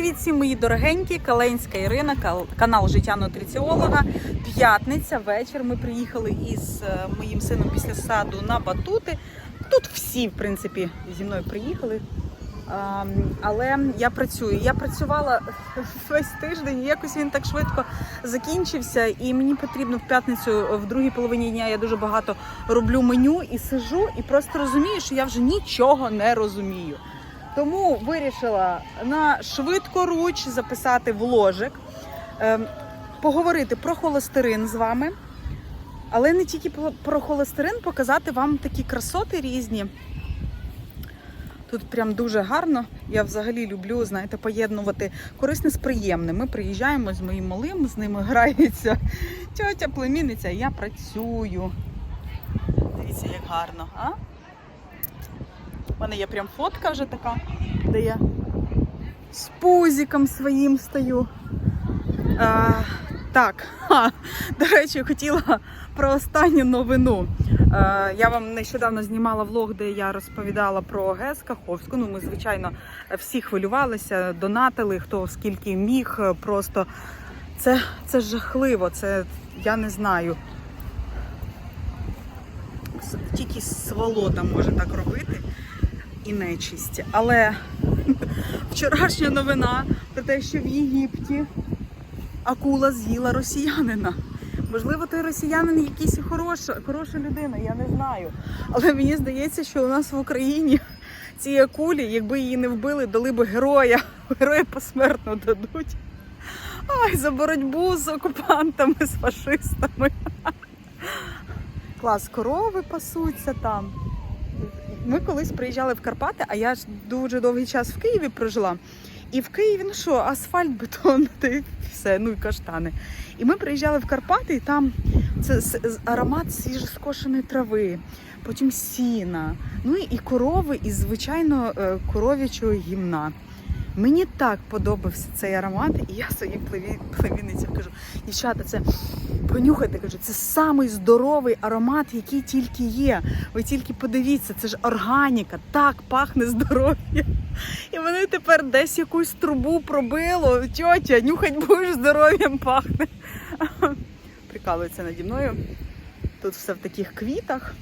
Привіт всім мої дорогенькі, Каленська Ірина, канал Життя нутриціолога. П'ятниця, вечір. Ми приїхали із е, моїм сином після саду на батути. Тут всі, в принципі, зі мною приїхали. Але я працюю. Я працювала весь тиждень, якось він так швидко закінчився. І мені потрібно в п'ятницю, в другій половині дня я дуже багато роблю меню і сижу, і просто розумію, що я вже нічого не розумію. Тому вирішила на швидкоруч записати вложик, ем, поговорити про холестерин з вами. Але не тільки про холестерин, показати вам такі красоти різні. Тут прям дуже гарно. Я взагалі люблю, знаєте, поєднувати корисне з приємним. Ми приїжджаємо з моїм малим, з ними грається тьотя, племінниця, я працюю. Дивіться, як гарно, а? У мене є прям фотка вже така, де я з пузиком своїм стою. А, так, ха, до речі, хотіла про останню новину. Е, я вам нещодавно знімала влог, де я розповідала про ГЕС Каховську. Ну, ми, звичайно, всі хвилювалися, донатили, хто скільки міг. Просто це, це жахливо, це я не знаю. Тільки сволота може так робити і нечисть. Але вчорашня новина про те, що в Єгипті акула з'їла росіянина. Можливо, той росіянин якийсь хороша, хороша людина, я не знаю. Але мені здається, що у нас в Україні цій акулі, якби її не вбили, дали би героя. Героя посмертно дадуть. Ай, за боротьбу з окупантами, з фашистами. Клас, корови пасуться там. Ми колись приїжджали в Карпати, а я ж дуже довгий час в Києві прожила. І в Києві, ну що, асфальт, бетон, та все, ну і каштани. І ми приїжджали в Карпати, і там це аромат свіжоскошеної трави, потім сіна, ну і корови, і звичайно е, коров'ячого гімна. Мені так подобався цей аромат, і я своїм племі- племінницям кажу, дівчата, це понюхайте, кажу, це самий здоровий аромат, який тільки є. Ви тільки подивіться, це ж органіка, так пахне здоров'я. І вони тепер десь якусь трубу пробило. Тьотя, нюхать будеш здоров'ям пахне. Прикалуються наді мною. Тут все в таких квітах.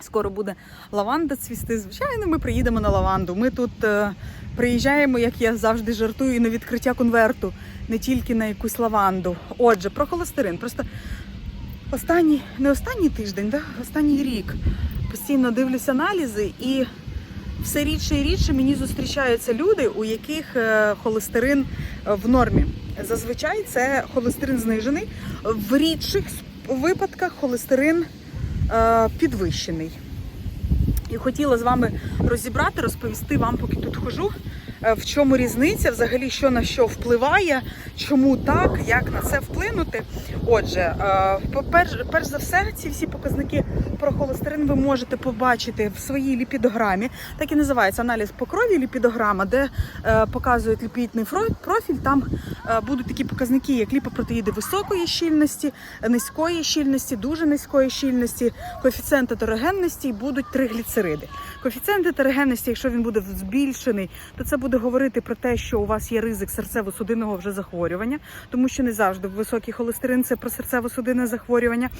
Скоро буде лаванда цвісти. Звичайно, ми приїдемо на лаванду. Ми тут е, приїжджаємо, як я завжди жартую, і на відкриття конверту, не тільки на якусь лаванду. Отже, про холестерин. Просто останній, не останній тиждень, да? останній рік постійно дивлюся аналізи і все рідше і рідше мені зустрічаються люди, у яких е, холестерин е, в нормі. Зазвичай це холестерин знижений. В рідших випадках холестерин підвищений. І хотіла з вами розібрати, розповісти вам, поки тут хожу, е, в чому різниця, взагалі, що на що впливає, чому так, як на це вплинути. Отже, е, по-перш- перш за все, ці всі показники про холестерин ви можете побачити в своїй ліпідограмі. Так і називається аналіз по крові ліпідограма, де е, показують ліпідний профіль. Там е, будуть такі показники, як ліпопротеїди високої щільності, низької щільності, дуже низької щільності, коефіцієнт етерогенності і будуть тригліцериди. Коефіцієнт етерогенності, якщо він буде збільшений, то це буде говорити про те, що у вас є ризик серцево-судинного вже захворювання, тому що не завжди високий холестерин це про серцево-судинне захворювання.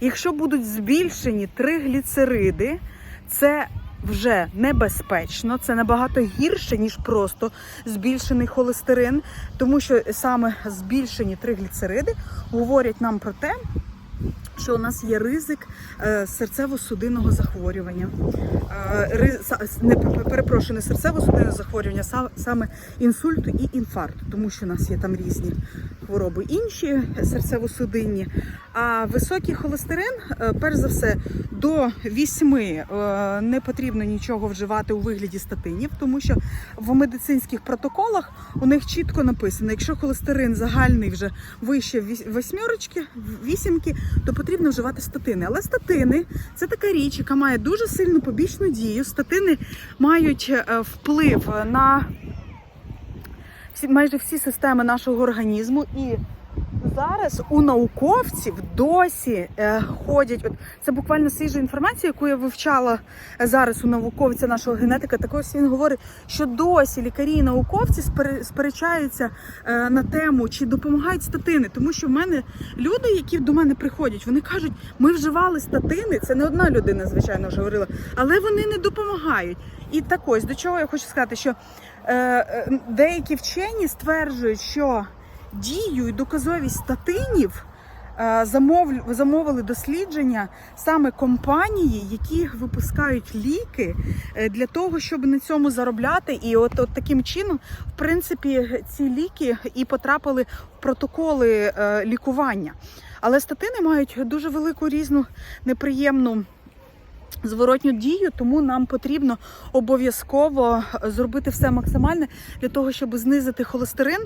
Якщо будуть збільшені тригліцериди, це вже небезпечно, це набагато гірше, ніж просто збільшений холестерин, тому що саме збільшені тригліцериди говорять нам про те, що у нас є ризик е, серцево-судинного захворювання. Е, не перепрошую, не серцево-судинного захворювання, са- саме інсульту і інфаркту, тому що у нас є там різні хвороби інші серцево-судинні. А високий холестерин, е, перш за все, до 8 е, не потрібно нічого вживати у вигляді статинів, тому що в медицинських протоколах у них чітко написано, якщо холестерин загальний вже вище восьмерочки, вісімки, то потрібно вживати статини. Але статини це така річ, яка має дуже сильну побічну дію. Статини мають е, вплив на майже всі системи нашого організму і зараз у науковців досі е, ходять. От це буквально свіжа інформація, яку я вивчала е, зараз у науковця нашого генетика. Так ось він говорить, що досі лікарі і науковці сперечаються е, на тему, чи допомагають статини. Тому що в мене люди, які до мене приходять, вони кажуть, ми вживали статини. Це не одна людина, звичайно, вже говорила, але вони не допомагають. І так ось до чого я хочу сказати, що деякі вчені стверджують, що дію і доказовість статинів е, замовили дослідження саме компанії, які випускають ліки е, для того, щоб на цьому заробляти. І от, от таким чином, в принципі, ці ліки і потрапили в протоколи е, лікування. Але статини мають дуже велику різну неприємну. Зворотню дію, тому нам потрібно обов'язково зробити все максимальне для того, щоб знизити холестерин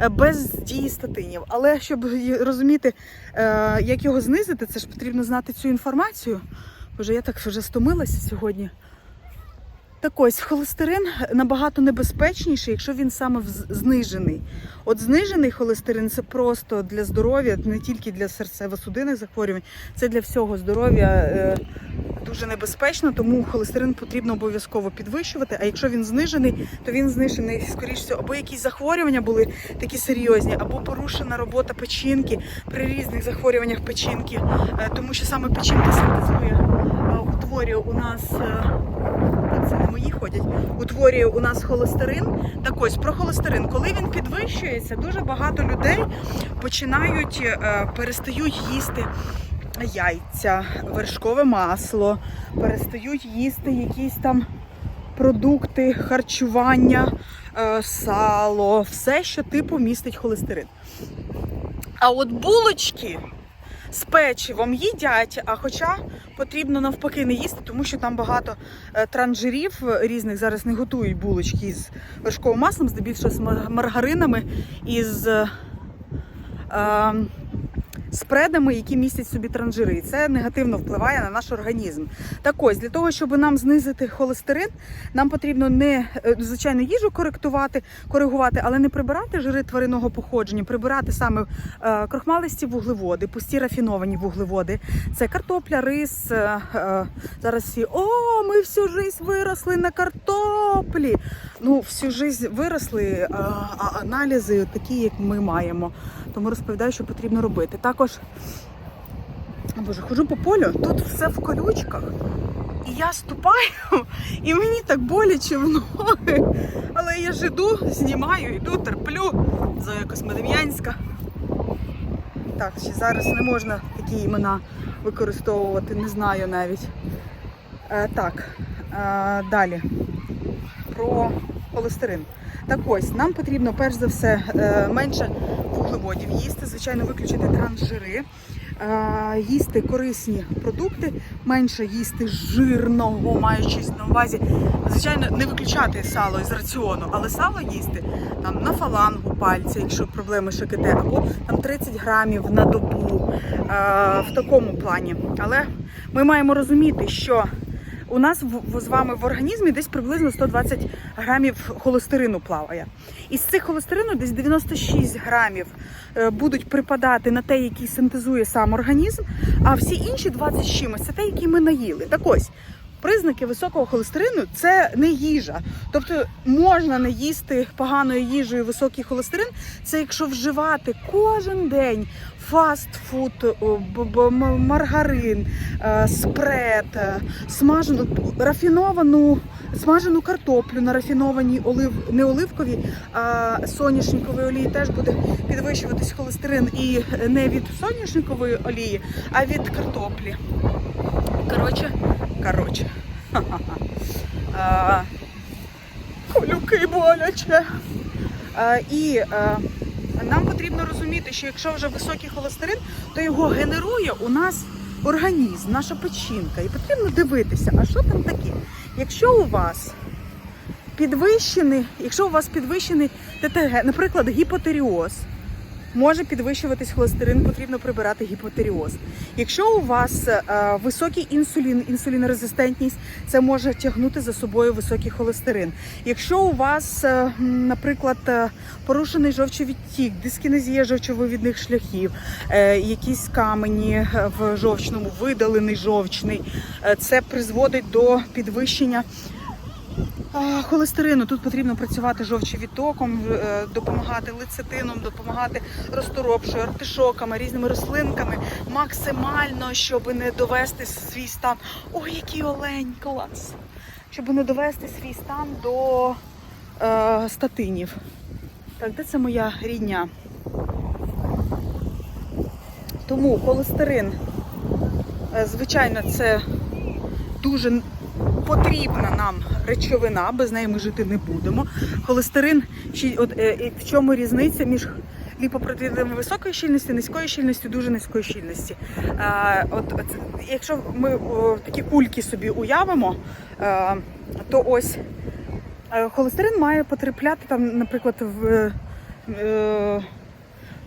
е, без дії статинів. Але щоб розуміти, е, як його знизити, це ж потрібно знати цю інформацію. Боже, я так вже стомилася сьогодні. Так ось холестерин набагато небезпечніший, якщо він саме знижений. От знижений холестерин це просто для здоров'я, не тільки для серцево-судинних захворювань, це для всього здоров'я е, дуже небезпечно, тому холестерин потрібно обов'язково підвищувати. А якщо він знижений, то він знижений, скоріш всього, або якісь захворювання були такі серйозні, або порушена робота печінки при різних захворюваннях печінки, Е, тому що саме печінка синтезує, е, утворює у нас. Це не мої ходять, утворює у нас холестерин. Так ось про холестерин, коли він підвищується, дуже багато людей починають е, перестають їсти яйця, вершкове масло, перестають їсти якісь там продукти харчування, е, сало, все, що типу містить холестерин. А от булочки з печивом їдять, а хоча потрібно навпаки не їсти, тому що там багато е, транжирів різних. Зараз не готують булочки з вершковим маслом, здебільшого з мар- маргаринами і з е, е, спредами, які містять собі транжири. І це негативно впливає на наш організм. Так ось, для того, щоб нам знизити холестерин, нам потрібно не е, звичайно їжу коректувати, коригувати, але не прибирати жири тваринного походження, прибирати саме е, крохмалисті вуглеводи, пусті рафіновані вуглеводи. Це картопля, рис. е, зараз всі о, ми всю життя виросли на картоплі. Ну, всю життя виросли, а аналізи такі, як ми маємо. Тому розповідаю, що потрібно робити. Також, о Боже, ходжу по полю, тут все в колючках. І я ступаю, і мені так боляче в ноги. Але я ж іду, знімаю, йду, терплю. Зоя Космодем'янська. Так, ще зараз не можна такі імена використовувати, не знаю навіть. Е, так, е, далі. Про холестерин. Так ось, нам потрібно перш за все е, менше вуглеводів їсти, звичайно, виключити трансжири, е, їсти корисні продукти, менше їсти жирного, маючись на увазі. Звичайно, не виключати сало із раціону, але сало їсти там на фалангу пальця, якщо проблеми ШКТ, або там 30 грамів на добу е, в такому плані. Але ми маємо розуміти, що у нас в, з вами в організмі десь приблизно 120 грамів холестерину плаває. Із цих холестерину десь 96 грамів е, будуть припадати на те, який синтезує сам організм, а всі інші 20 з чимось це те, які ми наїли. Так ось. Признаки високого холестерину це не їжа. Тобто можна не їсти поганою їжею високий холестерин. Це якщо вживати кожен день фастфуд, м- маргарин, е, спред, е, смажену рафіновану, смажену картоплю на рафінованій олив, не оливковій, а соняшниковій олії теж буде підвищуватись холестерин і не від соняшникової олії, а від картоплі. Коротше, коротше. Колюки боляче. І нам потрібно розуміти, що якщо вже високий холестерин, то його генерує у нас організм, наша печінка. І потрібно дивитися, а що там таке. Якщо у вас підвищений, якщо у вас підвищений ТТГ, наприклад, гіпотеріоз, може підвищуватись холестерин, потрібно прибирати гіпотеріоз. Якщо у вас е, високий інсулін, інсулінорезистентність, це може тягнути за собою високий холестерин. Якщо у вас, е, наприклад, е, порушений жовчовідтік, дискінезія жовчовивідних шляхів, якісь камені в жовчному, видалений жовчний, це призводить до підвищення Холестерину тут потрібно працювати жовчовідтоком, е, допомагати лецитином, допомагати розторопшою, артишоками, різними рослинками, максимально, щоб не довести свій стан. Ой, який олень, клас! Щоб не довести свій стан до е, статинів. Так, де це моя рідня? Тому холестерин, е, звичайно, це дуже потрібна нам речовина, без неї ми жити не будемо. Холестерин, от, е, в чому різниця між ліпопротеїнами високої щільності, низької щільності, дуже низької щільності. Е, от, от, якщо ми такі кульки собі уявимо, е, то ось холестерин має потрапляти там, наприклад, в.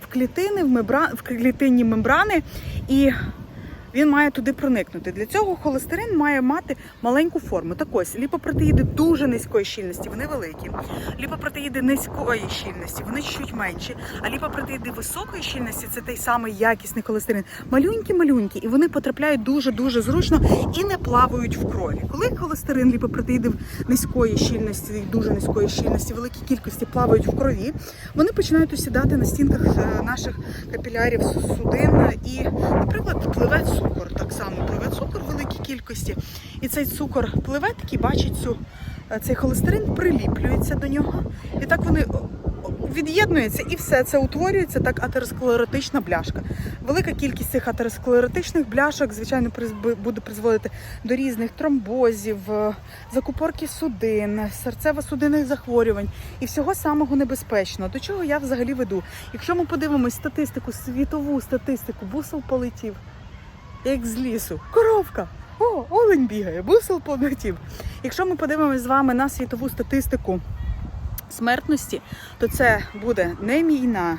В клітини, в, мембра... в клітинні мембрани, і він має туди проникнути. Для цього холестерин має мати маленьку форму. Так ось ліпопротеїди дуже низької щільності, вони великі. Ліпопротеїди низької щільності, вони чуть менші. А ліпопротеїди високої щільності це той самий якісний холестерин. Малюнькі-малюнькі, і вони потрапляють дуже-дуже зручно і не плавають в крові. Коли холестерин, ліпопротеїди низької щільності, дуже низької щільності, великій кількості плавають в крові, вони починають осідати на стінках е, наших капілярів судин і, наприклад, пливе цукор. Так само пливе цукор в великій кількості. І цей цукор пливе, такий бачить цю е, цей холестерин, приліплюється до нього. І так вони від'єднуються і все це утворюється так атеросклеротична бляшка. Велика кількість цих атеросклеротичних бляшок, звичайно, буде призводити до різних тромбозів, е, закупорки судин, серцево-судинних захворювань і всього самого небезпечного. До чого я взагалі веду? Якщо ми подивимось статистику, світову статистику, бусел полетів, як з лісу, коровка. О, олень бігає, бусел полетів. Якщо ми подивимось з вами на світову статистику смертності, то це буде не війна,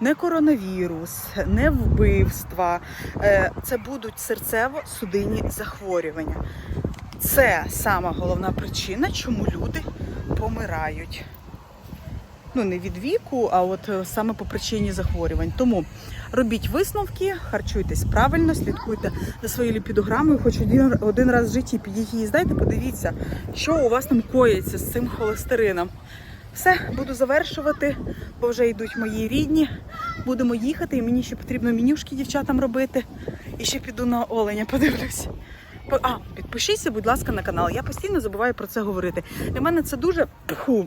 не коронавірус, не вбивства. Е, Це будуть серцево-судинні захворювання. Це сама головна причина, чому люди помирають. Ну, не від віку, а от е, саме по причині захворювань. Тому робіть висновки, харчуйтесь правильно, слідкуйте за своєю ліпідограмою. Хоч один, один раз в житті підіть її здайте, подивіться, що у вас там коїться з цим холестерином. Все, буду завершувати, бо вже йдуть мої рідні. Будемо їхати, і мені ще потрібно менюшки дівчатам робити. І ще піду на оленя, подивлюсь. А, підпишіться, будь ласка, на канал. Я постійно забуваю про це говорити. Для мене це дуже пху.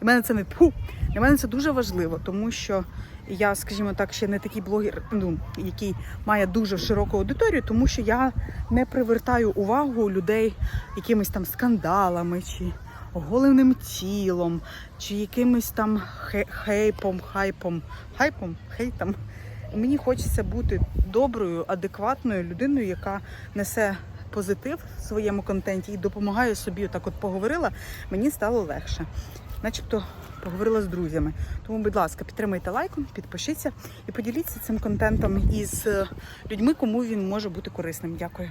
Для мене це не пху. Для мене це дуже важливо, тому що я, скажімо так, ще не такий блогер, ну, який має дуже широку аудиторію, тому що я не привертаю увагу людей якимись там скандалами чи оголеним тілом, чи якимось там хейпом, хайпом, хайпом, хейтом. Мені хочеться бути доброю, адекватною людиною, яка несе позитив в своєму контенті і допомагає собі. Так от поговорила, мені стало легше. Начебто поговорила з друзями. Тому, будь ласка, підтримайте лайком, підпишіться і поділіться цим контентом із е, людьми, кому він може бути корисним. Дякую.